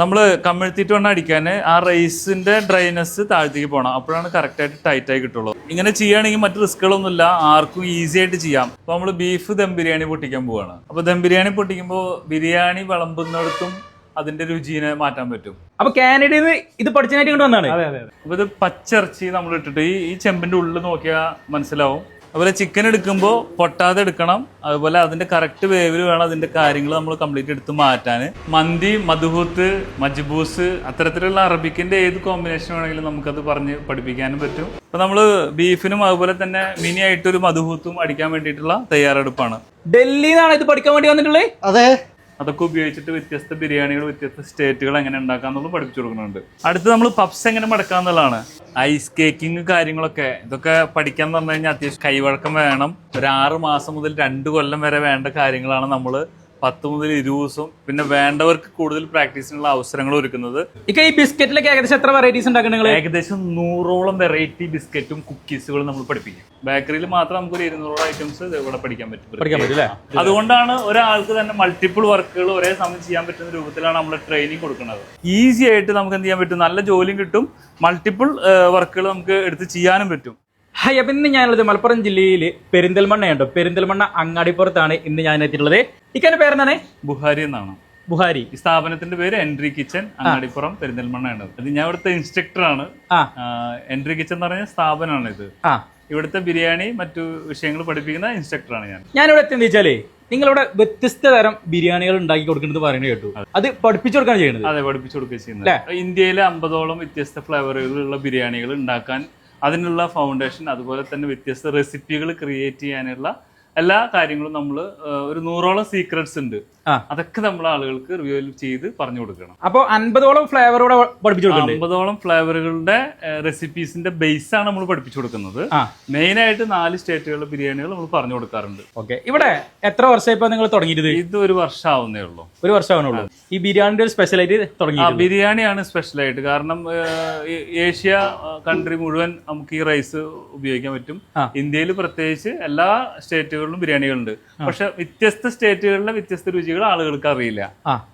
നമ്മൾ കമ്മിഴ്ത്തിയിട്ട് വേണം അടിക്കാൻ ആ റൈസിന്റെ ഡ്രൈനസ് താഴത്തേക്ക് പോകണം അപ്പോഴാണ് കറക്റ്റായിട്ട് ടൈറ്റ് ആയി കിട്ടുള്ളൂ. ഇങ്ങനെ ചെയ്യുകയാണെങ്കിൽ മറ്റു റിസ്കുകളൊന്നുമില്ല ആർക്കും ഈസി ആയിട്ട് ചെയ്യാം. അപ്പോൾ നമ്മൾ ബീഫ് ദം ബിരിയാണി പൊട്ടിക്കാൻ പോവാണ്. അപ്പോൾ ദം ബിരിയാണി പൊട്ടിക്കുമ്പോൾ ബിരിയാണി വിളമ്പുന്നിടത്തും അതിന്റെ രുചിനെ മാറ്റാൻ പറ്റും. അപ്പൊ കാനഡയിൽ നിന്ന് ഇത് പഠിച്ചതിനായിട്ട് കൊണ്ട് വന്നാണ്? അപ്പൊ ഇത് പച്ചിറച്ചി നമ്മൾ ഇട്ടിട്ട് ഈ ചെമ്പിന്റെ ഉള്ളിൽ നോക്കിയാൽ മനസ്സിലാവും. അതുപോലെ ചിക്കൻ എടുക്കുമ്പോൾ പൊട്ടാതെ എടുക്കണം. അതുപോലെ അതിന്റെ കറക്റ്റ് വേവിൽ വേണം അതിന്റെ കാര്യങ്ങൾ നമ്മൾ കംപ്ലീറ്റ് എടുത്ത് മാറ്റാൻ മന്തി മധുഹൂത്ത് മജ്ബൂസ് അത്തരത്തിലുള്ള അറബിക്കിന്റെ ഏത് കോമ്പിനേഷൻ വേണമെങ്കിലും നമുക്കത് പറഞ്ഞ് പഠിപ്പിക്കാനും പറ്റും. അപ്പോൾ നമ്മൾ ബീഫിനും അതുപോലെ തന്നെ മിനി ആയിട്ട് ഒരു മധുഹൂത്തും അടിക്കാൻ വേണ്ടിയിട്ടുള്ള തയ്യാറെടുപ്പാണ്. ഡൽഹിയിൽ നിന്നാണ് ഇത് പഠിക്കാൻ വേണ്ടി വന്നിട്ടുള്ളത് അതെ. അതൊക്കെ ഉപയോഗിച്ചിട്ട് വ്യത്യസ്ത ബിരിയാണികൾ വ്യത്യസ്ത സ്റ്റേറ്റുകൾ എങ്ങനെ ഉണ്ടാക്കാന്നുള്ളത് പഠിപ്പിച്ചു കൊടുക്കുന്നുണ്ട്. അടുത്ത് നമ്മൾ പപ്സ് എങ്ങനെ മടക്കാന്നുള്ളതാണ്. ഐസ് കേക്കിംഗ് കാര്യങ്ങളൊക്കെ ഇതൊക്കെ പഠിക്കാൻ പറഞ്ഞു കഴിഞ്ഞാൽ അത്യാവശ്യം കൈവഴക്കം വേണം. ഒരു ആറ് മാസം മുതൽ രണ്ട് കൊല്ലം വരെ വേണ്ട കാര്യങ്ങളാണ് നമ്മൾ പത്ത് മുതൽ ഇരുപത് ദിവസം. പിന്നെ വേണ്ടവർക്ക് കൂടുതൽ പ്രാക്ടീസിനുള്ള അവസരങ്ങൾ ഒരുക്കുന്നത്. ഈ ബിസ്ക്കറ്റിലൊക്കെ ഏകദേശം എത്ര വെറൈറ്റീസ് ഉണ്ടാക്കുന്നത് ഏകദേശം നൂറോളം വെറൈറ്റി ബിസ്ക്കറ്റും കുക്കീസുകളും നമ്മൾ പഠിപ്പിക്കും. ബേക്കറിയിൽ മാത്രം നമുക്ക് ഒരു ഇരുന്നൂറോളം ഐറ്റംസ് ഇവിടെ പഠിക്കാൻ പറ്റും. അതുകൊണ്ടാണ് ഒരാൾക്ക് തന്നെ മൾട്ടിപ്പിൾ വർക്കുകൾ ഒരേ സമയം ചെയ്യാൻ പറ്റുന്ന രൂപത്തിലാണ് നമ്മൾ ട്രെയിനിങ് കൊടുക്കുന്നത്. ഈസി ആയിട്ട് നമുക്ക് എന്ത് ചെയ്യാൻ പറ്റും? നല്ല ജോലിയും കിട്ടും. മൾട്ടിപ്പിൾ വർക്കുകൾ നമുക്ക് എടുത്ത് ചെയ്യാനും പറ്റും. ഹായ് അപ്പം ഇന്ന് ഞാനുള്ളത് മലപ്പുറം ജില്ലയിൽ പെരിന്തൽമണ്ണയുണ്ടോ പെരിന്തൽമണ്ണ അങ്ങാടിപ്പുറത്താണ് ഇന്ന് ഞാൻ എത്തിയിട്ടുള്ളത് ഇക്കാന്റെ പേരെന്താണ്? ബുഹാരി എന്നാണ്. ബുഹാരി. ഈ സ്ഥാപനത്തിന്റെ പേര് എൻട്രി കിച്ചൺ അങ്ങാടിപ്പുറം പെരിന്തൽമണ്ണ പെരിന്തൽമണ്ണയാണ്. ഇത് ഞാൻ ഇവിടുത്തെ ഇൻസ്ട്രക്ടർ ആണ് എൻട്രി കിച്ചൺ എന്ന് പറഞ്ഞ സ്ഥാപനമാണ് ഇത് ആ. ഇവിടുത്തെ ബിരിയാണി മറ്റു വിഷയങ്ങൾ പഠിപ്പിക്കുന്ന ഇൻസ്ട്രക്ടറാണ് ഞാൻ. ഞാനിവിടെ എത്തിയെന്ന് വെച്ചാലേ നിങ്ങളിവിടെ വ്യത്യസ്ത തരം ബിരിയാണികൾ ഉണ്ടാക്കി കൊടുക്കുന്നത് പറയുന്നത് കേട്ടു. അത്. പഠിപ്പിച്ചു കൊടുക്കാൻ ചെയ്യുന്നത്. അതെ പഠിപ്പിച്ചു കൊടുക്കുക ചെയ്യുന്നത്. ഇന്ത്യയിലെ അമ്പതോളം വ്യത്യസ്ത ഫ്ലേവറുകളുള്ള ബിരിയാണികൾ ഉണ്ടാക്കാൻ അതിനുള്ള ഫൗണ്ടേഷൻ അതുപോലെ തന്നെ വ്യത്യസ്ത റെസിപ്പികൾ ക്രിയേറ്റ് ചെയ്യാനുള്ള എല്ലാ കാര്യങ്ങളും നമ്മൾ ഒരു നൂറോളം സീക്രട്സ് ഉണ്ട്. അതൊക്കെ നമ്മൾ ആളുകൾക്ക് റിവ്യൂ ചെയ്ത് പറഞ്ഞു കൊടുക്കണം. അപ്പോൾ അൻപതോളം ഫ്ലേവറോടെ പഠിപ്പിച്ചു കൊടുക്കണം അമ്പതോളം ഫ്ലേവറുകളുടെ റെസിപ്പീസിന്റെ ബേസ് ആണ് നമ്മൾ പഠിപ്പിച്ചു കൊടുക്കുന്നത്. മെയിൻ ആയിട്ട് നാല് സ്റ്റേറ്റുകളിലെ ബിരിയാണികൾ നമ്മൾ പറഞ്ഞു കൊടുക്കാറുണ്ട്. ഓക്കെ ഇവിടെ എത്ര വർഷമായി ഇപ്പൊ നിങ്ങൾ തുടങ്ങിയത് ഇത് ഒരു വർഷം ആവുന്നേ ഉള്ളൂ. ഒരു വർഷമാവുന്നുള്ളൂ ഈ ബിരിയാണിന്റെ ഒരു സ്പെഷ്യലായിട്ട് തുടങ്ങി ബിരിയാണിയാണ് സ്പെഷ്യലായിട്ട് കാരണം ഏഷ്യ കൺട്രി മുഴുവൻ നമുക്ക് ഈ റൈസ് ഉപയോഗിക്കാൻ പറ്റും. ഇന്ത്യയിൽ പ്രത്യേകിച്ച് എല്ലാ സ്റ്റേറ്റുകളിലും ബിരിയാണികളുണ്ട്. പക്ഷെ വ്യത്യസ്ത സ്റ്റേറ്റുകളിലെ വ്യത്യസ്ത രുചികൾ ആളുകൾക്ക് അറിയില്ല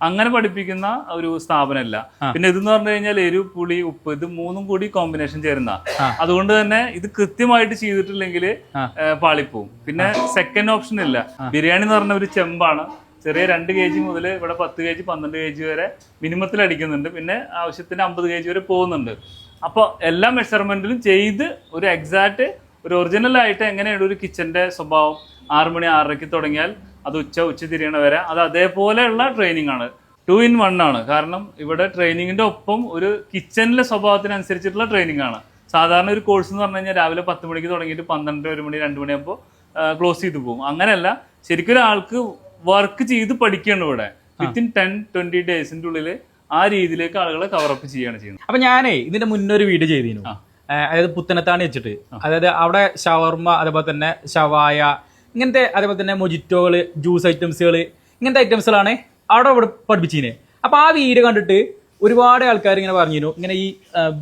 അങ്ങനെ പഠിപ്പിക്കുന്ന ഒരു സ്ഥാപനമല്ല. പിന്നെ ഇതെന്ന് പറഞ്ഞു കഴിഞ്ഞാൽ എരു പുളി ഉപ്പ് ഇത് മൂന്നും കൂടി കോമ്പിനേഷൻ ചേരുന്ന അതുകൊണ്ട് തന്നെ ഇത് കൃത്യമായിട്ട് ചെയ്തിട്ടില്ലെങ്കിൽ. പാളിപ്പോവും. പിന്നെ സെക്കൻഡ് ഓപ്ഷൻ ഇല്ല. ബിരിയാണി എന്ന് പറഞ്ഞ ഒരു ചെമ്പാണ്. ചെറിയ രണ്ട് കെ ജി മുതൽ ഇവിടെ പത്ത് കെ ജി പന്ത്രണ്ട് കെ ജി വരെ മിനിമത്തിൽ അടിക്കുന്നുണ്ട്. പിന്നെ ആവശ്യത്തിന് അമ്പത് കെ ജി വരെ പോകുന്നുണ്ട്. അപ്പോൾ എല്ലാ മെഷർമെന്റിലും ചെയ്ത് ഒരു എക്സാക്ട് ഒരു ഒറിജിനൽ ആയിട്ട് എങ്ങനെയാണ് ഒരു കിച്ചന്റെ സ്വഭാവം? ആറ് മണി ആറരയ്ക്ക് തുടങ്ങിയാൽ അത് ഉച്ച ഉച്ച തിരിയണ വരെ അത് അതേപോലെയുള്ള ട്രെയിനിങ് ആണ്. ടു ഇൻ വൺ ആണ്. കാരണം ഇവിടെ ട്രെയിനിങ്ങിന്റെ ഒപ്പം ഒരു കിച്ചണിലെ സ്വഭാവത്തിനനുസരിച്ചിട്ടുള്ള ട്രെയിനിങ് ആണ്. സാധാരണ ഒരു കോഴ്സ് എന്ന് പറഞ്ഞു കഴിഞ്ഞാൽ രാവിലെ പത്ത് മണിക്ക് തുടങ്ങിയിട്ട് പന്ത്രണ്ട് ഒരു മണി രണ്ട് മണിയാകുമ്പോൾ ക്ലോസ് ചെയ്ത് പോകും. അങ്ങനെയല്ല ശരിക്കും ഒരാൾക്ക് വർക്ക് ചെയ്ത് പഠിക്കുകയാണ് ഇവിടെ. വിത്തിൻ ടെൻ ട്വന്റി ഡേയ്സിന്റെ ഉള്ളിൽ ആ രീതിയിലേക്ക് ആളുകളെ കവറപ്പ് ചെയ്യുകയാണ് ചെയ്യുന്നത്. അപ്പൊ ഞാനേ ഇതിന്റെ മുന്നേ ഒരു വീഡിയോ ചെയ്തിരുന്നു. അതായത് പുത്തനത്താണി വെച്ചിട്ട്. അതായത് അവിടെ ഷവർമ്മ അതേപോലെ തന്നെ ഷവായ ഇങ്ങനത്തെ അതേപോലെ തന്നെ മൊജിറ്റോകൾ ജ്യൂസ് ഐറ്റംസുകൾ ഇങ്ങനത്തെ ഐറ്റംസുകളാണ് അവിടെ അവിടെ പഠിപ്പിച്ചിനെ. അപ്പോൾ ആ വീഡിയോ കണ്ടിട്ട് ഒരുപാട് ആൾക്കാർ ഇങ്ങനെ പറഞ്ഞിരുന്നു. ഇങ്ങനെ ഈ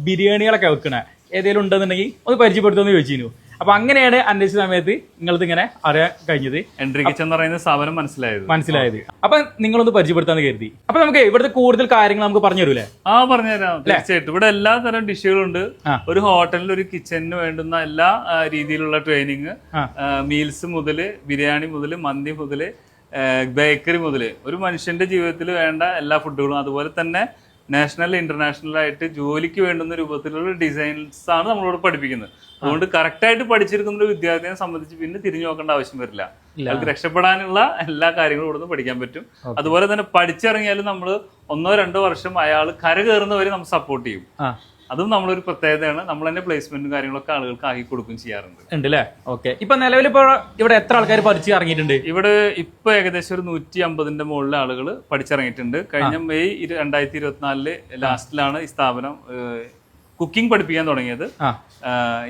ബിരിയാണികളൊക്കെ വെക്കണേ. ഏതെങ്കിലും ഉണ്ടെന്നുണ്ടെങ്കിൽ ഒന്ന് പരിചയപ്പെടുത്തുമെന്ന് ചോദിച്ചിരുന്നു. അപ്പൊ അങ്ങനെയാണ് അന്വേഷിച്ച സമയത്ത് നിങ്ങളിത് ഇങ്ങനെ അറിയാൻ കഴിഞ്ഞത്. എൻട്രി കിച്ചൻ എന്ന് പറയുന്ന സ്ഥാപനം മനസ്സിലായത്. മനസ്സിലായത്. അപ്പൊ നിങ്ങളൊന്ന് പരിചയപ്പെടുത്താന്ന് കരുതി. അപ്പൊ നമുക്ക് ഇവിടുത്തെ കൂടുതൽ കാര്യങ്ങൾ നമുക്ക് പറഞ്ഞു തരൂലേ? ആ പറഞ്ഞു പറഞ്ഞുതരാം തീർച്ചയായിട്ടും. ഇവിടെ എല്ലാ തരം ഡിഷുകളുണ്ട്. ഉണ്ട് ഒരു ഹോട്ടലിൽ ഒരു കിച്ചണിന് വേണ്ടുന്ന എല്ലാ രീതിയിലുള്ള ട്രെയിനിങ് മീൽസ് മുതൽ ബിരിയാണി മുതൽ മന്തി മുതൽ ബേക്കറി മുതൽ. ഒരു മനുഷ്യന്റെ ജീവിതത്തിൽ വേണ്ട എല്ലാ ഫുഡുകളും അതുപോലെ തന്നെ നാഷണൽ ഇന്റർനാഷണൽ ആയിട്ട് ജോലിക്ക് വേണ്ടുന്ന രൂപത്തിലുള്ള ഡിസൈൻസ് ആണ് നമ്മളോട് പഠിപ്പിക്കുന്നത്. അതുകൊണ്ട് കറക്റ്റ് ആയിട്ട് പഠിച്ചിരിക്കുന്ന ഒരു വിദ്യാർത്ഥിയെ സംബന്ധിച്ച് പിന്നെ തിരിഞ്ഞു നോക്കേണ്ട ആവശ്യം വരില്ല. അവർക്ക് രക്ഷപ്പെടാനുള്ള എല്ലാ കാര്യങ്ങളും ഇവിടുന്ന് പഠിക്കാൻ പറ്റും. അതുപോലെ തന്നെ പഠിച്ചിറങ്ങിയാലും നമ്മൾ ഒന്നോ രണ്ടോ വർഷം അയാൾ കര കയറുന്നവരെ നമ്മൾ സപ്പോർട്ട് ചെയ്യും. അതും നമ്മളൊരു പ്രത്യേകതയാണ്. നമ്മൾ തന്നെ പ്ലേസ്മെന്റും കാര്യങ്ങളൊക്കെ ആളുകൾക്ക് ആക്കി കൊടുക്കും ചെയ്യാറുണ്ട്. ഉണ്ട് അല്ലേ ഓക്കെ. ഇപ്പൊ നിലവിൽ ഇവിടെ എത്ര ആൾക്കാർ പഠിച്ച് ഇറങ്ങിയിട്ടുണ്ട്? ഇവിടെ ഇപ്പൊ ഏകദേശം ഒരു നൂറ്റി അമ്പതിന്റെ മുകളിൽ ആളുകൾ പഠിച്ചിറങ്ങിയിട്ടുണ്ട്. കഴിഞ്ഞ മെയ് രണ്ടായിരത്തി ഇരുപത്തിനാലിൽ ലാസ്റ്റിലാണ് ഈ സ്ഥാപനം കുക്കിംഗ് പഠിപ്പിക്കാൻ തുടങ്ങിയത്.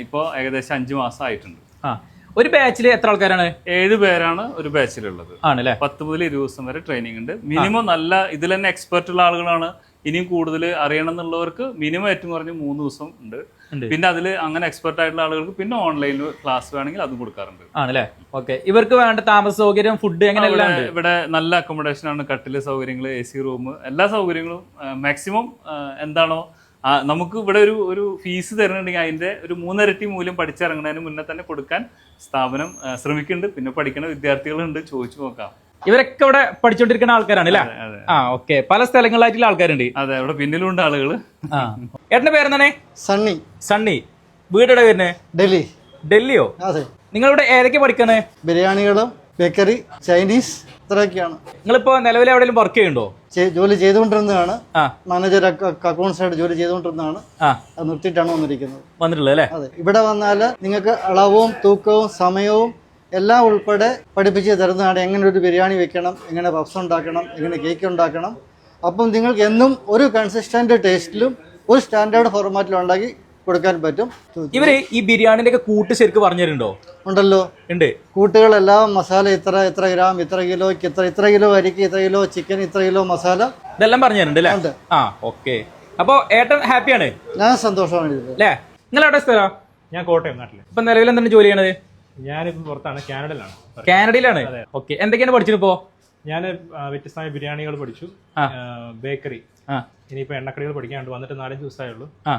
ഇപ്പോൾ ഏകദേശം അഞ്ചു മാസം ആയിട്ടുണ്ട് ആ ഒരു ബാച്ചിൽ എത്ര ആൾക്കാരാണ്? ഏഴ് പേരാണ് ഒരു ബാച്ചിലുള്ളത് ആണല്ലേ? പത്ത് മുതൽ ഇരുപത് ദിവസം വരെ ട്രെയിനിങ് ഉണ്ട്. മിനിമം നല്ല ഇതിൽ തന്നെ എക്സ്പെർട്ട് ഉള്ള ആളുകളാണ്. ഇനിയും കൂടുതൽ അറിയണം എന്നുള്ളവർക്ക് മിനിമം ഏറ്റവും കുറഞ്ഞ് മൂന്ന് ദിവസം ഉണ്ട്. പിന്നെ അതിൽ അങ്ങനെ എക്സ്പെർട്ട് ആയിട്ടുള്ള ആളുകൾക്ക് പിന്നെ ഓൺലൈനിൽ ക്ലാസ് വേണമെങ്കിൽ അതും കൊടുക്കാറുണ്ട്. ആണല്ലേ? ഓക്കെ ഇവർക്ക് വേണ്ട താമസ സൗകര്യം ഫുഡ് അങ്ങനെ എല്ലാം ഇവിടെ നല്ല അക്കോമഡേഷൻ ആണ്. കട്ടിൽ സൗകര്യങ്ങൾ എ സി റൂം എല്ലാ സൗകര്യങ്ങളും മാക്സിമം എന്താണോ നമുക്ക് ഇവിടെ ഒരു ഒരു ഫീസ് തരുന്നുണ്ടെങ്കിൽ അതിന്റെ ഒരു മൂന്നിരട്ടി മൂല്യം പഠിച്ചിറങ്ങുന്നതിന് മുന്നേ തന്നെ കൊടുക്കാൻ സ്ഥാപനം ശ്രമിക്കുന്നുണ്ട്. പിന്നെ പഠിക്കുന്ന വിദ്യാർത്ഥികളുണ്ട്. ചോദിച്ചു നോക്കാം. ഇവരൊക്കെ ഇവിടെ പഠിച്ചോണ്ടിരിക്കുന്ന ആൾക്കാരാണ് അല്ലേ? ആ ഓക്കെ പല സ്ഥലങ്ങളിലായിട്ടുള്ള ആൾക്കാരുണ്ട്. അതെ ഇവിടെ പിന്നിലുണ്ട് ആളുകൾ ആ. ഏട്ടന്റെ പേരെന്താണ്? സണ്ണി. സണ്ണി. വീട് എവിടെ വരുന്നത് ഡൽഹി. ഡൽഹിയോ? അതെ. നിങ്ങളിവിടെ ഏതൊക്കെ പഠിക്കണേ? ബിരിയാണികളും ബേക്കറി ചൈനീസ് ഇത്രയൊക്കെയാണ്. നിങ്ങളിപ്പോ നിലവിൽ എവിടെയെങ്കിലും വർക്ക് ചെയ്യുന്നുണ്ടോ? ചെ- ജോലി ചെയ്തുകൊണ്ടിരുന്നതാണ്. ആ. മാനേജർ അക്കൗണ്ട്സ് ആയിട്ട് ജോലി ചെയ്തുകൊണ്ടിരുന്നതാണ്. ആ. അത് നിർത്തിയിട്ടാണ് വന്നിരിക്കുന്നത്. വന്നിട്ടുള്ളത് അല്ലേ? അതെ. ഇവിടെ വന്നാൽ നിങ്ങൾക്ക് അളവും തൂക്കവും സമയവും എല്ലാം ഉൾപ്പെടെ പഠിപ്പിച്ച് തരുന്നതാണ്. എങ്ങനെ ഒരു ബിരിയാണി വെക്കണം എങ്ങനെ പഫ്സ് ഉണ്ടാക്കണം എങ്ങനെ കേക്ക് ഉണ്ടാക്കണം. അപ്പം നിങ്ങൾക്ക് എന്നും ഒരു കൺസിസ്റ്റന്റ് ടേസ്റ്റിലും ഒരു സ്റ്റാൻഡേർഡ് ഫോർമാറ്റിലും ഉണ്ടാക്കി കൊടുക്കാൻ പറ്റും. ഇവർ ഈ ബിരിയാണിന്റെ ഒക്കെ കൂട്ട് ശരിക്ക് പറഞ്ഞിട്ടുണ്ടോ ഉണ്ടല്ലോ. ഉണ്ട്. കൂട്ടുകളെല്ലാം മസാല ഇത്ര ഇത്ര ഗ്രാം ഇത്ര കിലോയ്ക്ക് ഇത്ര ഇത്ര കിലോ അരിക്ക് ഇത്ര കിലോ ചിക്കൻ ഇത്ര കിലോ മസാല. ഇതെല്ലാം പറഞ്ഞിട്ടുണ്ട് അല്ലേ? ആ ഓക്കെ അപ്പൊ ഏട്ടൻ ഹാപ്പിയാണ്? ഞാൻ സന്തോഷമാണ് അല്ലേ? നിങ്ങൾ എവിടെ സ്ഥലം? ഞാൻ കോട്ടയം നാട്ടിൽ. ഇപ്പൊ നിലവിൽ എന്താണ് ജോലി ചെയ്യണത്? ഞാനിപ്പോ പുറത്താണ് കാനഡയിലാണ്. കാനഡയിലാണ്? ഓക്കെ എന്തൊക്കെയാണ് പഠിച്ചിപ്പോ ഞാൻ വ്യത്യസ്തമായ ബിരിയാണികൾ പഠിച്ചു. ബേക്കറി. ഇനിയിപ്പോ എണ്ണക്കടികൾ പഠിക്കാനുണ്ട്. വന്നിട്ട് നാലഞ്ച് ദിവസമായുള്ളൂ. ആ.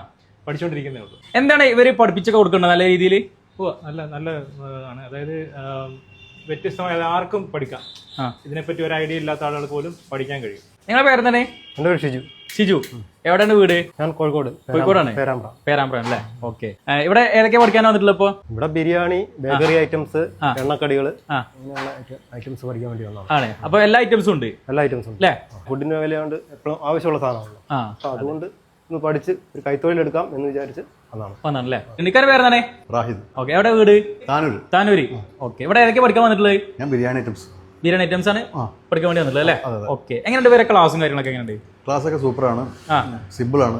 പഠിച്ചുകൊണ്ടിരിക്കുന്നേ ഉള്ളൂ. എന്താണ് ഇവർ പഠിപ്പിച്ചൊക്കെ കൊടുക്കുന്നത് നല്ല രീതിയിൽ ഓ നല്ല നല്ല ആണ്. അതായത് വ്യത്യസ്തമായ ആർക്കും പഠിക്കാം. ഇതിനെപ്പറ്റി ഒരു ഐഡിയ ഇല്ലാത്ത ആളുകൾ പോലും പഠിക്കാൻ കഴിയും. നിങ്ങളെ പേരെന്താണ് എന്റെ പേര് ഷിജു. ഷിജു. എവിടെയാണ് വീട്? ഞാൻ കോഴിക്കോട് കോഴിക്കോടാണ്? പേരാമ്പ്ര. പേരാമ്പ്ര അല്ലേ? ഓക്കെ. ഇവിടെ ഏതൊക്കെ പഠിക്കാൻ വന്നിട്ടുള്ള ഇപ്പൊ? ഇവിടെ ബിരിയാണി ബേക്കറി ഐറ്റംസ് എണ്ണക്കടികൾ അങ്ങനെയുള്ള ഐറ്റംസ് പഠിക്കാൻ വേണ്ടി വന്നതാണ്. ആണ്. അപ്പൊ എല്ലാ ഐറ്റംസും ഉണ്ട്? എല്ലാ ഐറ്റംസും ഉണ്ട്. അല്ലേ? ഫുഡിന് വിലയുണ്ട് എപ്പോഴും ആവശ്യമുള്ള സാധനമാണ് അപ്പോൾ അതുകൊണ്ട് ഒന്ന് പഠിച്ച് ഒരു കൈത്തൊഴിൽ എടുക്കാം എന്ന് വിചാരിച്ച് അതാണ്. വന്നാണല്ലേ? എനിക്കാരുടെ പേരെന്താണ് റാഹിദ്. ഓക്കെ എവിടെ വീട്? താനൂര്. താനൂര്. ഓക്കെ ഇവിടെ ഏതൊക്കെ പഠിക്കാൻ വന്നിട്ടുള്ളത്? ഞാൻ ബിരിയാണി ഐറ്റംസ്. ബിരിയാണി ഐറ്റംസ് ആണ് പഠിക്കാൻ വേണ്ടി വന്നിട്ടുള്ളത് അല്ലേ? ഓക്കെ എങ്ങനെയുണ്ട് വേറെ ക്ലാസ്സും കാര്യങ്ങളൊക്കെ എങ്ങനെയുണ്ട്? ക്ലാസ് ഒക്കെ സൂപ്പറാണ് സിമ്പിൾ ആണ്.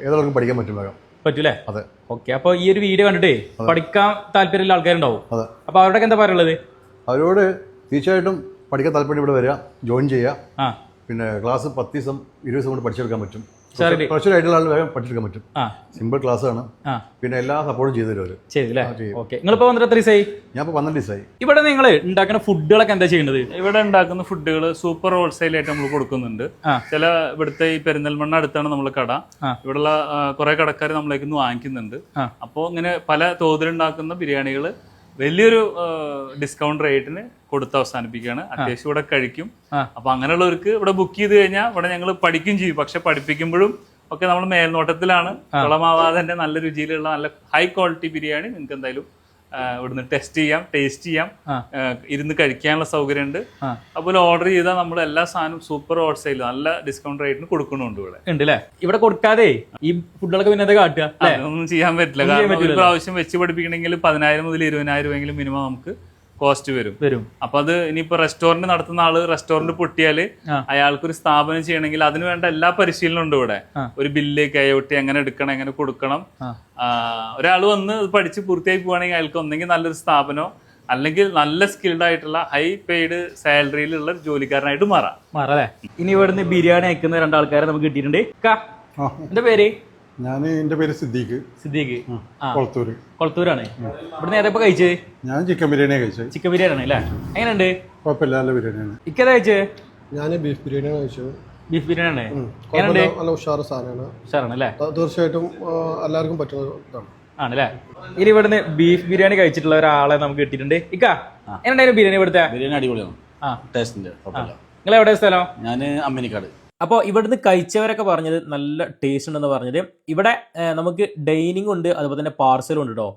ഏതൊക്കെ പഠിക്കാൻ പറ്റും വേഗം. പറ്റൂലേ അതെ. ഓക്കെ അപ്പൊ ഈ ഒരു വീഡിയോ കണ്ടിട്ടേ പഠിക്കാൻ താല്പര്യമുള്ള ആൾക്കാരുണ്ടാവും. അപ്പൊ അവരോടൊക്കെ എന്താ പറയുള്ളത് അവരോട് തീർച്ചയായിട്ടും പഠിക്കാൻ താല്പര്യം ഇവിടെ വരിക ജോയിൻ ചെയ്യുക. ആ. പിന്നെ ക്ലാസ് പത്ത് ദിവസം ഇരുപത് ദിവസം കൊണ്ട് പഠിച്ചെടുക്കാൻ പറ്റും. ആൾ വേഗം പഠിച്ചെടുക്കാൻ പറ്റും. സിമ്പിൾ ക്ലാസ് ആണ്. പിന്നെ എല്ലാ സപ്പോർട്ടും ചെയ്തു തരും അവർ ചെയ്തില്ലേ? ചെയ്യും. ഓക്കെ നിങ്ങളിപ്പോ വന്നിട്ട് എത്ര ദിവസമായി ഞാൻ ഇപ്പോൾ പന്ത്രണ്ട് ദിവസമായി ഇവിടെ നിങ്ങൾ ഉണ്ടാക്കുന്ന ഫുഡുകളൊക്കെ എന്താ ചെയ്യുന്നത് ഇവിടെ ഉണ്ടാക്കുന്ന ഫുഡുകൾ സൂപ്പർ ഹോൾസെയിൽ ആയിട്ട് നമ്മൾ കൊടുക്കുന്നുണ്ട്. ചില ഇവിടുത്തെ ഈ പെരിന്തൽമണ്ണ അടുത്താണ് നമ്മൾ കട. ഇവിടെയുള്ള കുറെ കടക്കാർ നമ്മളേക്ക് വാങ്ങിക്കുന്നുണ്ട്. അപ്പോൾ ഇങ്ങനെ പല തോതിലുണ്ടാക്കുന്ന ബിരിയാണികൾ വലിയൊരു ഡിസ്കൗണ്ട് റേറ്റിന് കൊടുത്ത് അവസാനിപ്പിക്കുകയാണ്. അത്യാവശ്യം ഇവിടെ കഴിക്കും. അപ്പൊ അങ്ങനെയുള്ളവർക്ക് ഇവിടെ ബുക്ക് ചെയ്ത് കഴിഞ്ഞാൽ ഇവിടെ ഞങ്ങൾ പഠിക്കും ചെയ്യും. പക്ഷെ പഠിപ്പിക്കുമ്പോഴും ഒക്കെ നമ്മൾ മേൽനോട്ടത്തിലാണ്. കുളമാവാതെ തന്നെ നല്ല രുചിയിലുള്ള നല്ല ഹൈ ക്വാളിറ്റി ബിരിയാണി നിങ്ങൾക്ക് എന്തായാലും ഇവിടുന്ന് ടെസ്റ്റ് ചെയ്യാം ടേസ്റ്റ് ചെയ്യാം. ഇരുന്ന് കഴിക്കാനുള്ള സൗകര്യം ഉണ്ട് അതുപോലെ ഓർഡർ ചെയ്താൽ നമ്മൾ എല്ലാ സാധനവും സൂപ്പർ ഹോൾസെയിൽ നല്ല ഡിസ്കൗണ്ട് റേറ്റിന് കൊടുക്കുന്നുണ്ട് ഇവിടെ. ഉണ്ട് അല്ലേ ഇവിടെ കൊടുക്കാതെ ഈ ഫുഡുകളൊക്കെ പിന്നെ കാട്ടുക? ഒന്നും ചെയ്യാൻ പറ്റില്ല. കാരണം ഒരു പ്രാവശ്യം വെച്ച് പഠിപ്പിക്കണമെങ്കിൽ പതിനായിരം മുതൽ ഇരുപതിനായിരം രൂപയെങ്കിലും മിനിമം നമുക്ക് കോസ്റ്റ് വരും. വരും. അപ്പൊ അത് ഇനിയിപ്പോ റെസ്റ്റോറന്റ് നടത്തുന്ന ആൾ റെസ്റ്റോറന്റ് പൊട്ടിയാൽ അയാൾക്കൊരു അയാൾക്ക് ഒരു സ്ഥാപനം ചെയ്യണമെങ്കിൽ അതിന് വേണ്ട എല്ലാ പരിശീലനം ഉണ്ട് ഇവിടെ. ഒരു ബില്ല് കൈയൊട്ടി എങ്ങനെ എടുക്കണം എങ്ങനെ കൊടുക്കണം. ആ. ഒരാൾ വന്ന് ഇത് പഠിച്ച് പൂർത്തിയായി പോവാണെങ്കിൽ അയാൾക്ക് ഒന്നെങ്കിൽ നല്ലൊരു സ്ഥാപനോ അല്ലെങ്കിൽ നല്ല സ്കിൽഡ് ആയിട്ടുള്ള ഹൈ പെയ്ഡ് സാലറിയിലുള്ള ഒരു ജോലിക്കാരനായിട്ട് മാറാം. മാറാം ഇനി ഇവിടുന്ന് ബിരിയാണി അയക്കുന്ന രണ്ടാൾക്കാരെ നമുക്ക് കിട്ടിയിട്ടുണ്ട്. കാ എന്റെ പേര്? ഞാൻ എന്റെ പേര് സിദ്ദീഖ്. സിദ്ദീഖ്. കൊളത്തൂര്. കൊളത്തൂരാണ്. ഇവിടെ നേരെ ഇപ്പൊ കഴിച്ചത് ഞാൻ ചിക്കൻ ബിരിയാണി കഴിച്ചത്. ചിക്കൻ ബിരിയാണി ആണ് അല്ലേ? എങ്ങനെയുണ്ട്? കുഴപ്പമില്ല നല്ല ബിരിയാണിയാണ്. ഇക്കതാ കഴിച്ചത് ഞാൻ ബീഫ് ബിരിയാണി കഴിച്ചത്. ബീഫ് ബിരിയാണി ആണ് നല്ല ഉഷാറ് സാധനമാണ്. ഉഷാറാണ് അല്ലേ? തീർച്ചയായിട്ടും എല്ലാവർക്കും പറ്റുന്ന ഇതാണ്. ആണല്ലേ ഇനി ഇവിടുന്ന് ബീഫ് ബിരിയാണി കഴിച്ചിട്ടുള്ള ഒരാളെ നമുക്ക് കിട്ടിയിട്ടുണ്ട്. ഇക്ക എന്നുണ്ടായിരുന്നു ബിരിയാണി ഇവിടുത്തെ? ബിരിയാണി അടിപൊളിയാണ്. ആ. ടേസ്റ്റ് കുഴപ്പമില്ല. നിങ്ങൾ എവിടെ സ്ഥലം? ഞാൻ അമ്മനിക്കാട്. അപ്പോൾ ഇവിടുന്ന് കഴിച്ചവരൊക്കെ പറഞ്ഞത് നല്ല ടേസ്റ്റ് ഉണ്ടെന്ന് പറഞ്ഞത്. ഇവിടെ നമുക്ക് ഡൈനിങ് ഉണ്ട് അതുപോലെ തന്നെ പാർസലും ഉണ്ട് കേട്ടോ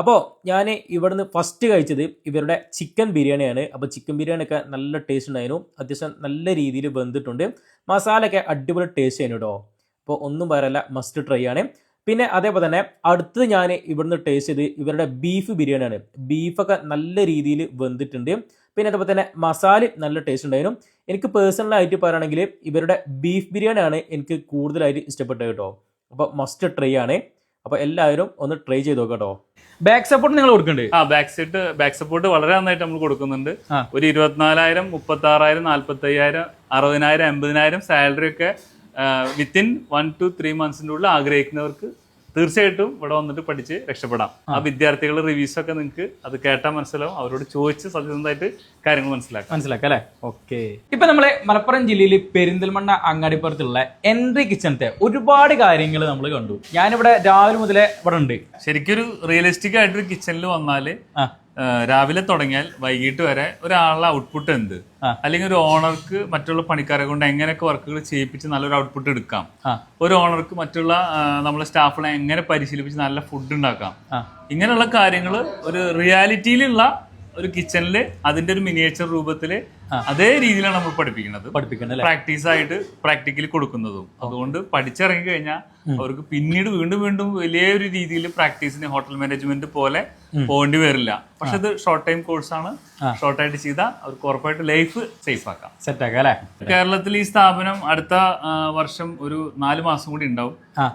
അപ്പോൾ ഞാൻ ഇവിടുന്ന് ഫസ്റ്റ് കഴിച്ചത് ഇവരുടെ ചിക്കൻ ബിരിയാണിയാണ് അപ്പോൾ ചിക്കൻ ബിരിയാണി ഒക്കെ നല്ല ടേസ്റ്റ് ഉണ്ടായിരുന്നു. അത്യാവശ്യം നല്ല രീതിയിൽ വെന്തിട്ടുണ്ട്. മസാലയൊക്കെ അടിപൊളി ടേസ്റ്റ് ആയിരുന്നു കേട്ടോ അപ്പോൾ ഒന്നും പറയല്ല മസ്റ്റ് ട്രൈ ആണ്. പിന്നെ അതേപോലെ തന്നെ അടുത്തത് ഞാൻ ഇവിടുന്ന് ടേസ്റ്റ് ചെയ്ത് ഇവരുടെ ബീഫ് ബിരിയാണിയാണ് ബീഫൊക്കെ നല്ല രീതിയിൽ വെന്തിട്ടുണ്ട്. പിന്നെ അതുപോലെ തന്നെ മസാല നല്ല ടേസ്റ്റ് ഉണ്ടായിരുന്നു. എനിക്ക് പേഴ്സണലായിട്ട് പറയുകയാണെങ്കിൽ ഇവരുടെ ബീഫ് ബിരിയാണിയാണ് എനിക്ക് കൂടുതലായിട്ട് ഇഷ്ടപ്പെട്ടത് കേട്ടോ. അപ്പോൾ മസ്റ്റ് ട്രൈ ആണ്. അപ്പോൾ എല്ലാവരും ഒന്ന് ട്രൈ ചെയ്ത് നോക്കാം കേട്ടോ. ബാക്ക് സപ്പോർട്ട് നിങ്ങൾ കൊടുക്കുന്നുണ്ട്? ആ ബാക്ക് സീറ്റ് ബാക്ക് സപ്പോർട്ട് വളരെ നന്നായിട്ട് നമ്മൾ കൊടുക്കുന്നുണ്ട്. ഒരു ഇരുപത്തിനാലായിരം മുപ്പത്തി ആറായിരം നാല്പത്തി അയ്യായിരം അറുപതിനായിരം എൺപതിനായിരം സാലറി ഒക്കെ വിത്തിൻ വൺ ടു ത്രീ മന്ത്സിന്റെ ഉള്ളിൽ ആഗ്രഹിക്കുന്നവർക്ക് തീർച്ചയായിട്ടും ഇവിടെ വന്നിട്ട് പഠിച്ച് രക്ഷപ്പെടാം. ആ വിദ്യാർത്ഥികളുടെ റിവ്യൂസ് ഒക്കെ നിങ്ങൾക്ക് അത് കേട്ടാൽ മനസ്സിലാവും. അവരോട് ചോദിച്ച് സത്യസന്ധമായിട്ട് കാര്യങ്ങൾ മനസ്സിലാക്കാം. മനസ്സിലാക്കാം അല്ലേ? ഓക്കെ ഇപ്പൊ നമ്മളെ മലപ്പുറം ജില്ലയിൽ പെരിന്തൽമണ്ണ അങ്ങാടിപ്പുറത്തുള്ള എൻട്രി കിച്ചണത്തെ ഒരുപാട് കാര്യങ്ങൾ നമ്മൾ കണ്ടു. ഞാനിവിടെ രാവിലെ മുതലേ ഇവിടെ ഉണ്ട്. ശരിക്കും ഒരു റിയലിസ്റ്റിക് ആയിട്ടൊരു കിച്ചണിൽ വന്നാൽ രാവിലെ തുടങ്ങിയാൽ വൈകിട്ട് വരെ ഒരാളുടെ ഔട്ട്പുട്ട് എന്ത്? അല്ലെങ്കിൽ ഒരു ഓണർക്ക് മറ്റുള്ള പണിക്കാരെ കൊണ്ട് എങ്ങനെയൊക്കെ വർക്കുകൾ ചെയ്യിപ്പിച്ച് നല്ലൊരു ഔട്ട്പുട്ട് എടുക്കാം? ഒരു ഓണർക്ക് മറ്റുള്ള നമ്മളെ സ്റ്റാഫിനെ എങ്ങനെ പരിശീലിപ്പിച്ച് നല്ല ഫുഡ് ഉണ്ടാക്കാം? ഇങ്ങനെയുള്ള കാര്യങ്ങൾ ഒരു റിയാലിറ്റിയിലുള്ള ഒരു കിച്ചണിൽ അതിന്റെ ഒരു മിനിയേച്ചർ രൂപത്തിൽ അതേ രീതിയിലാണ് നമ്മൾ പഠിപ്പിക്കുന്നത്. പഠിപ്പിക്കുന്നത് പ്രാക്ടീസ് ആയിട്ട് പ്രാക്ടിക്കലി കൊടുക്കുന്നതും. അതുകൊണ്ട് പഠിച്ചിറങ്ങി കഴിഞ്ഞാൽ അവർക്ക് പിന്നീട് വീണ്ടും വീണ്ടും വലിയൊരു രീതിയിൽ പ്രാക്ടീസിന് ഹോട്ടൽ മാനേജ്മെന്റ് പോലെ പോകേണ്ടി വരില്ല. പക്ഷെ ഇത് ഷോർട്ട് ടൈം കോഴ്സാണ് ഷോർട്ട് ആയിട്ട് ചെയ്താൽ അവർക്ക് ഉറപ്പായിട്ട് ലൈഫ് സേഫ് ആക്കാം. സെറ്റ് ആക്കാം അല്ലേ? കേരളത്തിൽ ഈ സ്ഥാപനം അടുത്ത വർഷം ഒരു നാല് മാസം കൂടി ഉണ്ടാവും.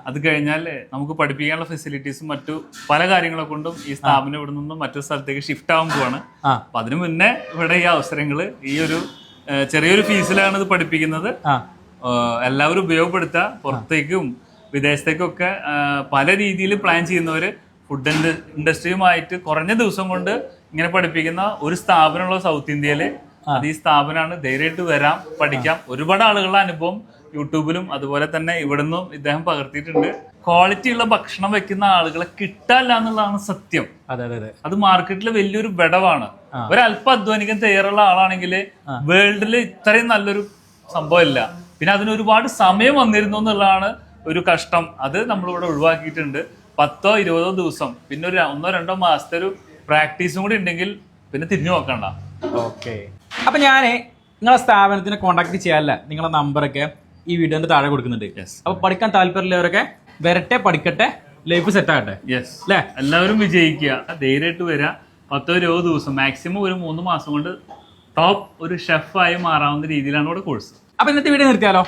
അത് കഴിഞ്ഞാൽ നമുക്ക് പഠിപ്പിക്കാനുള്ള ഫെസിലിറ്റീസും മറ്റു പല കാര്യങ്ങളെ കൊണ്ടും ഈ സ്ഥാപനം ഇവിടെ നിന്നും മറ്റൊരു സ്ഥലത്തേക്ക് ഷിഫ്റ്റ് ആകുമ്പോഴാണ് അപ്പൊ അതിനു മുന്നേ ഇവിടെ ഈ അവസരങ്ങൾ ഈ ആ, ചെറിയൊരു ഫീസിലാണ് ഇത് പഠിപ്പിക്കുന്നത്. എല്ലാവരും ഉപയോഗപ്പെടുത്തുക. പുറത്തേക്കും വിദേശത്തേക്കും ഒക്കെ പല രീതിയിൽ പ്ലാൻ ചെയ്യുന്നവര് ഫുഡ് ഇൻഡസ്ട്രിയുമായിട്ട് കുറഞ്ഞ ദിവസം കൊണ്ട് ഇങ്ങനെ പഠിപ്പിക്കുന്ന ഒരു സ്ഥാപനമുള്ള സൗത്ത് ഇന്ത്യയിൽ. അത് ഈ സ്ഥാപനമാണ്. ധൈര്യമായിട്ട് വരാം പഠിക്കാം. ഒരുപാട് ആളുകളുടെ അനുഭവം യൂട്യൂബിലും അതുപോലെ തന്നെ ഇവിടുന്നും ഇദ്ദേഹം പകർത്തിയിട്ടുണ്ട്. ക്വാളിറ്റി ഉള്ള ഭക്ഷണം വെക്കുന്ന ആളുകളെ കിട്ടാല്ല എന്നുള്ളതാണ് സത്യം. അതെ അതെ അതെ. അത് മാർക്കറ്റിലെ വലിയൊരു വിടവാണ്. ഒരല്പം അധ്വാനിക്കാൻ തയ്യാറുള്ള ആളാണെങ്കിൽ വേൾഡിൽ ഇത്രയും നല്ലൊരു സംഭവമില്ല പിന്നെ അതിന് ഒരുപാട് സമയം വന്നിരുന്നു എന്നുള്ളതാണ് ഒരു കഷ്ടം. അത് നമ്മളിവിടെ ഒഴിവാക്കിയിട്ടുണ്ട്. പത്തോ ഇരുപതോ ദിവസം പിന്നെ ഒരു ഒന്നോ രണ്ടോ മാസത്തെ ഒരു പ്രാക്ടീസും കൂടി ഉണ്ടെങ്കിൽ പിന്നെ തിരിഞ്ഞു നോക്കണ്ട. ഓക്കെ. അപ്പൊ ഞാൻ നിങ്ങളെ സ്ഥാപനത്തിന് കോൺടാക്ട് ചെയ്യാനല്ല നിങ്ങളെ നമ്പറൊക്കെ ഈ വീഡിയോന്റെ താഴെ കൊടുക്കുന്നുണ്ട്. Yes. അപ്പൊ പഠിക്കാൻ താല്പര്യമുള്ളവരൊക്കെ വരട്ടെ പഠിക്കട്ടെ ലൈഫ് സെറ്റ് ആകട്ടെ. യെസ് അല്ലേ എല്ലാവരും വിജയിക്കുക. ധൈര്യമായിട്ട് വരിക പത്തോ ഇരുപതോ ദിവസം മാക്സിമം ഒരു മൂന്ന് മാസം കൊണ്ട് ടോപ്പ് ഒരു ഷെഫായി മാറാവുന്ന രീതിയിലാണ് ഇവിടെ കോഴ്സ് അപ്പൊ ഇന്നത്തെ വീഡിയോ നിർത്തിയാലോ?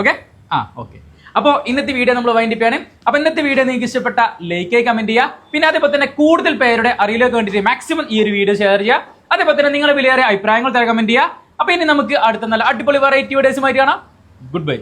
ഓക്കെ ആ ഓക്കെ അപ്പോൾ ഇന്നത്തെ വീഡിയോ നമ്മൾ വൈൻഡിപ്പ് ആണ് അപ്പൊ ഇന്നത്തെ വീഡിയോ നിങ്ങൾക്ക് ഇഷ്ടപ്പെട്ട ലൈക്ക് ആയി കമന്റ് ചെയ്യുക. പിന്നെ അതേപോലെ തന്നെ കൂടുതൽ പേരുടെ അറിയിലേക്ക് വേണ്ടിയിട്ട് മാക്സിമം ഈ ഒരു വീഡിയോ ഷെയർ ചെയ്യുക. അതേപോലെ തന്നെ നിങ്ങളുടെ വിലയേറെ അഭിപ്രായങ്ങൾ തരാൻ കമന്റ് ചെയ്യുക. അപ്പൊ ഇനി നമുക്ക് അടുത്ത നല്ല അടിപൊളി വെറൈറ്റി വീഡിയോസുമായിട്ട് കാണാം. Good bye